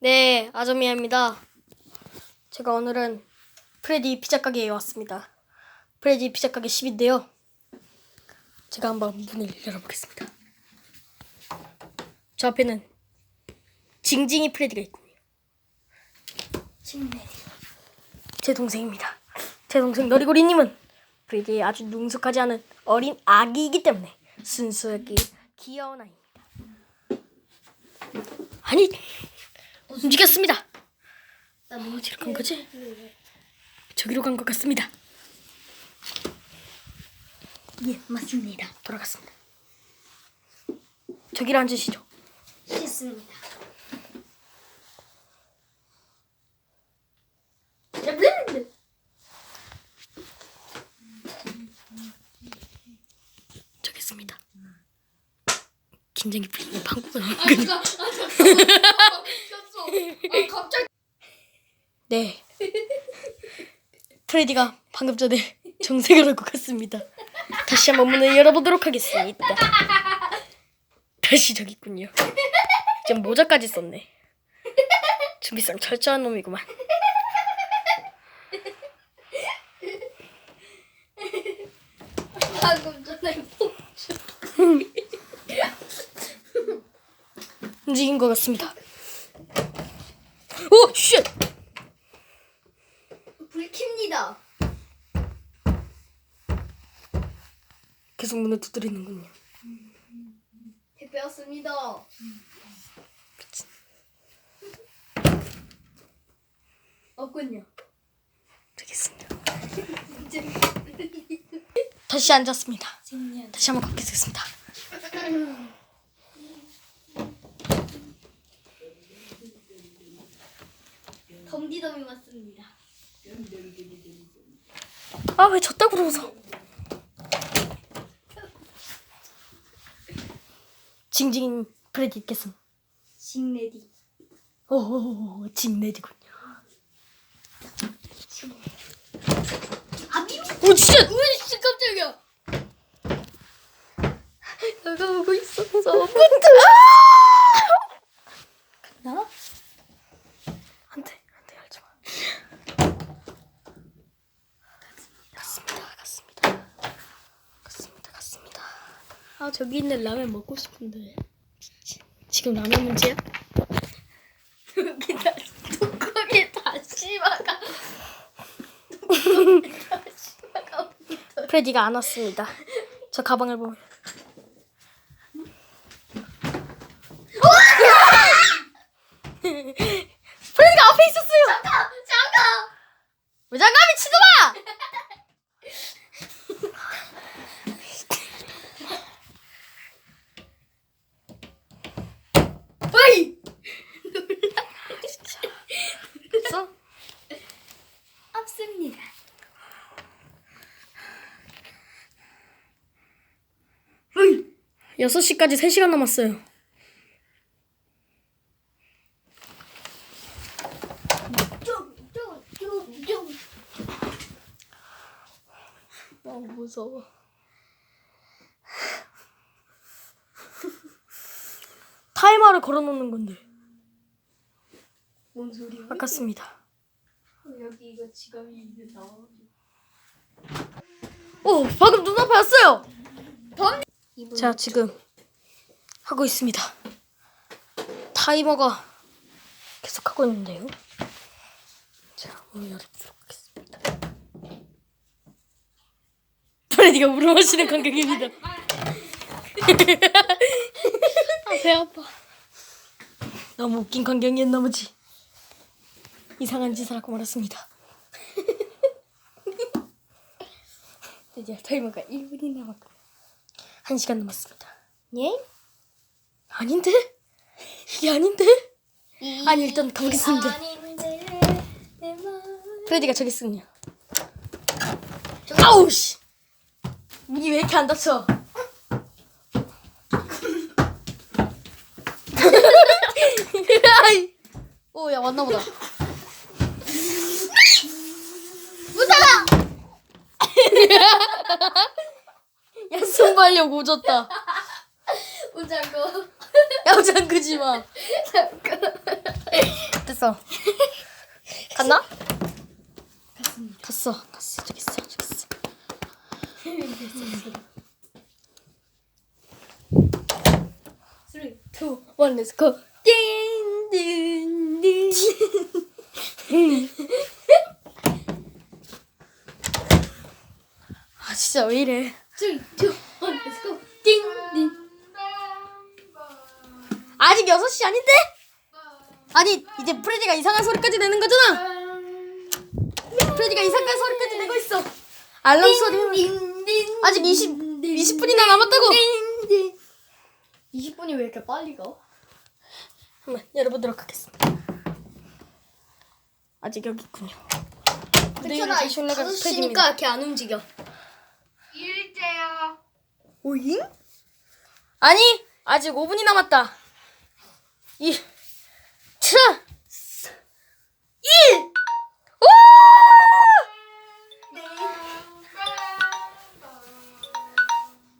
네, 아점이야입니다. 제가 오늘은 프레디 피자 가게에 왔습니다. 프레디 피자 가게 10인데요. 제가 한번 문을 열어보겠습니다. 저 앞에는 징징이 프레디가 있군요. 징네. 제 동생입니다. 제 동생 너리고리님은 프레디의 아주 능숙하지 않은 어린 아기이기 때문에 순수하게 귀여운 아이입니다. 아니 움직였습니다. 어디로 간 거지? 저기로 간 것 같습니다. 예, 맞습니다. 돌아갔습니다. 저기로 앉으시죠. 싫습니다. 저기 있습니다. 긴장이 풀리는 방구가 나오거든요. 아, 갑자기 네. 프레디가 방금 전에 정색을 할것 같습니다. 다시 한번 문을 열어보도록 하겠습니다. 다시 저기 있군요. 지금 모자까지 썼네. 준비성 철저한 놈이구만. 방금 전에 움직인 것 같습니다. 오, 쉣! 불 킵니다. 계속 문을 두드리는군요. 택배 왔습니다. 없군요. 저기 있습니다. 다시 앉았습니다. 다시 한번 걷겠습니다. 덤디덤이 왔습니다. 아, 왜 졌다고 그러서. 징징인 프레디 있겠음. 징레디. 오, 징레디군요. 아 미미. 오, 진짜! 으이씨 깜짝이야. 나가고 있었어. 나? 안 돼, 안 돼, 열지 마. 갔습니다, 갔습니다. 갔습니다, 갔습니다. 아, 저기 있는 라면 먹고 싶은데. 지- 지금 라면 문제야? 여기 다 뚜껑에 다시 막아. 뚜껑에 다시 막아. 프레디가 안 왔습니다. 저 가방을 보면. 프레디가 앞에 있었어요! 잠깐 잠깐. 왜 장갑 미친놈아! 어이. 됐어? 없습니다. 어이. 6시까지 3시간 남았어요. 너무 무서워. 타이머를 걸어놓는 건데 뭔 소리야? 아깝습니다. 여기 이거 지갑이 있는 나와가지고. 오 방금 눈앞에 왔어요. 이분 자 지금 하고 있습니다. 타이머가 계속 하고 있는데요. 자 문을 열어보도록 하겠습니다. 프레디가 물을 마시는 간격입니다. 아, 배 아파. 너무 웃긴 광경이었나 보지. 이상한 짓을 하고 말았습니다. 이제 타이머가 1분이 남았고 1시간 남았습니다. 예? 아닌데? 이게 아닌데? 아니 일단 가보겠습니다. 프레디가 저기 있군요. 아우 씨. 문이 왜 이렇게 안 닫혀? 아이. 오, 야 왔나 보다. 무사라 야 승부하려고 오졌다. 오자고 야 장그지 마. 갔어? 갔나? 갔어. 갔어. 저기 있어. 저기 있어. Three, two, one, let's go. 띵, 띵, 띵. 아 진짜 왜 이래? 아직 6시 아닌데? 아니 이제 프레디가 이상한 소리까지 내는 거잖아. 프레디가 이상한 소리까지 내고 있어. 알람 소리. 아직 20 20분이나 남았다고. 띵, 띵. 20분이 왜 이렇게 빨리 가? 한번 열어보도록 하겠습니다. 아직 여기 있군요. 괜찮아, 다시 올라갈 다섯 패드입니다. 시니까 이렇게 안 움직여. 일제야. 오잉? 아니 아직 5분이 남았다. 2 7 1 오!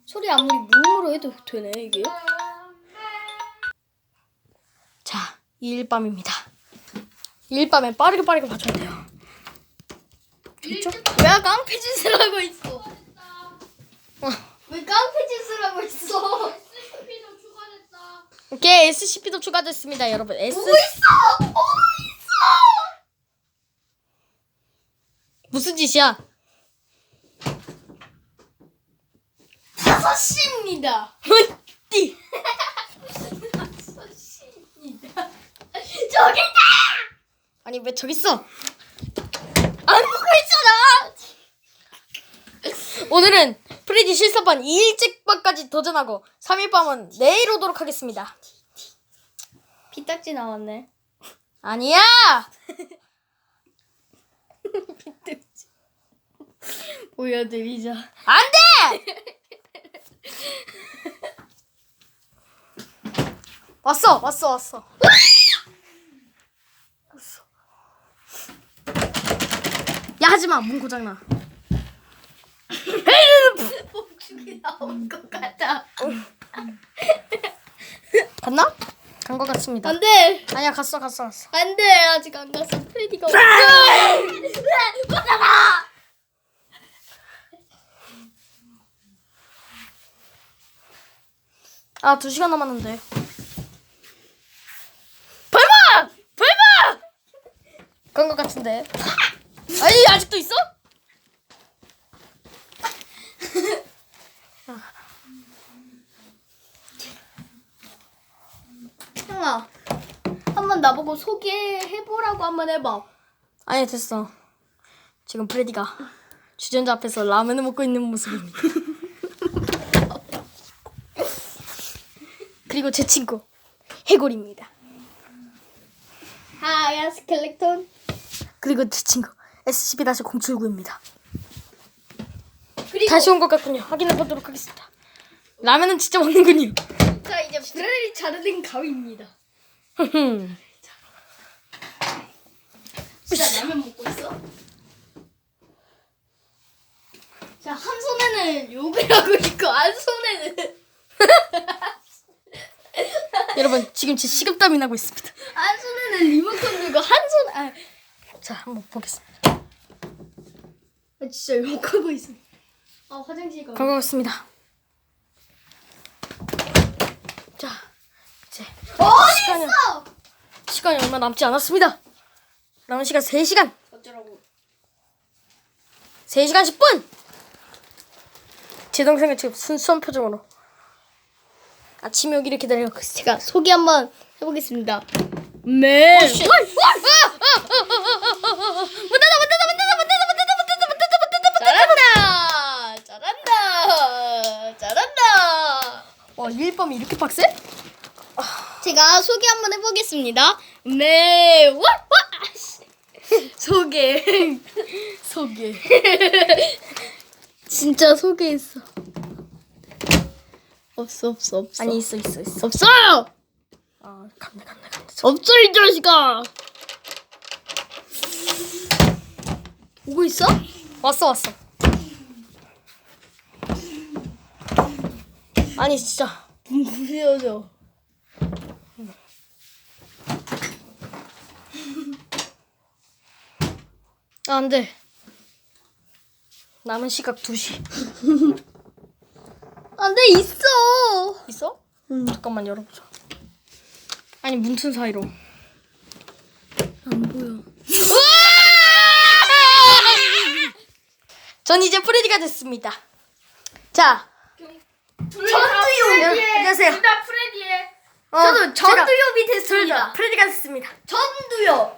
소리 아무리 무음으로 해도 되네, 이게. 자, 2일 밤입니다. 2일 밤에 빠르게 빠르게 봐줘야 돼요. 그쵸? 왜 깡패 짓을 하고 있어? 어. 왜 깡패 짓을 하고 있어? 오케이, SCP도 추가됐습니다, 여러분. S 보고 있어! 보고 있어! 무슨 짓이야? 5시입니다. 띠. 5시입니다. 저기다! 아니 왜 저기 있어? 안 보고 있잖아! 오늘은 프레디 실사판 2일째 밤까지 도전하고 3일 밤은 내일 오도록 하겠습니다. 피딱지 나왔네. 아니야! 보여드리자. 안 돼! 왔어, 왔어, 왔어. 왔어. 야, 하지 마. 문 고장 나. 폭죽이 나올 것 같아. 갔나? 간 것 같습니다. 안 돼! 아니야, 갔어, 갔어, 갔어. 안 돼! 아직 안 갔어. 프레디가 없어. 못 잡아! 아, 두 시간 남았는데. 밟아! 밟아! 간것 같은데. 아니, 아직도 있어? 형아, 한번 나보고 소개해보라고 한번 해봐. 아니, 됐어. 지금 프레디가 주전자 앞에서 라면을 먹고 있는 모습입니다. 그리고 제 친구, 해골입니다. 하야 스켈레톤. 그리고 제 친구, SCP-079입니다. 그리고 다시 온 것 같군요. 확인해 보도록 하겠습니다. 라면은 진짜 먹는군요. 자 이제 브레리 자르는 가위입니다. 진짜 라면 먹고 있어? 자, 한 손에는 욕을 하고 있고, 한 손에는, 여러분, 지금 제 식은땀이 나고 있습니다. 한 손에는 리모컨 들고, 한 손, 아, 자, 한번 보겠습니다. 아, 진짜 욕하고 있어. 아, 화장실 가. 반갑습니다. 자, 이제 시간이, 어딨어! 시간이 얼마 남지 않았습니다. 남은 시간 3시간. 어쩌라고. 3시간 10분! 제 동생은 지금 순수한 표정으로 아침에 오기를 기다리고. 제가 소개 한번 해보겠습니다. 네. 쉣. 문 닫아, 문 닫아, 문 닫아, 문 닫아, 문 닫아, 문 닫아, 문 닫아, 문 닫아, 문 닫아. 잘한다! 잘한다! 잘한다! 와, 일밤이 이렇게 빡세? 제가 소개 한번 해보겠습니다. 네, 와, 와! 소개. 소개. 진짜 소개했어. 없어, 없어, 없어. 아니, 있어, 있어, 있어. 없어요! 아, 갔네, 갔네, 갔네. 없어, 이 자식아! 오고 있어? 왔어, 왔어. 아니, 진짜. 무서워져. 안 돼. 남은 시각 2시. 안 돼 있어. 있어? 잠깐만 열어보자. 아니, 문틈 사이로. 안 보여. 전 이제 프레디가 됐습니다. 자, 전두요. 안녕하세요. 둘다 프레디에. 어, 저도 전두엽이 됐습니다. 프레디가 됐습니다. 전두엽.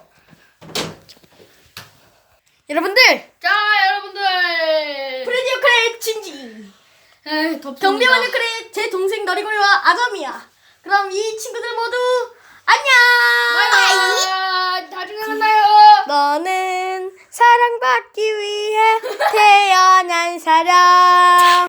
여러분들, 자 여러분들. 프레디 역할의 진지. 에이 덥습니다. 경비원 역할의 제 동생 너리고리와 아점이야. 그럼 이 친구들 모두 안녕. 바이바이. 나중에 만나요. 너는 사랑받기 위해 태어난 사람.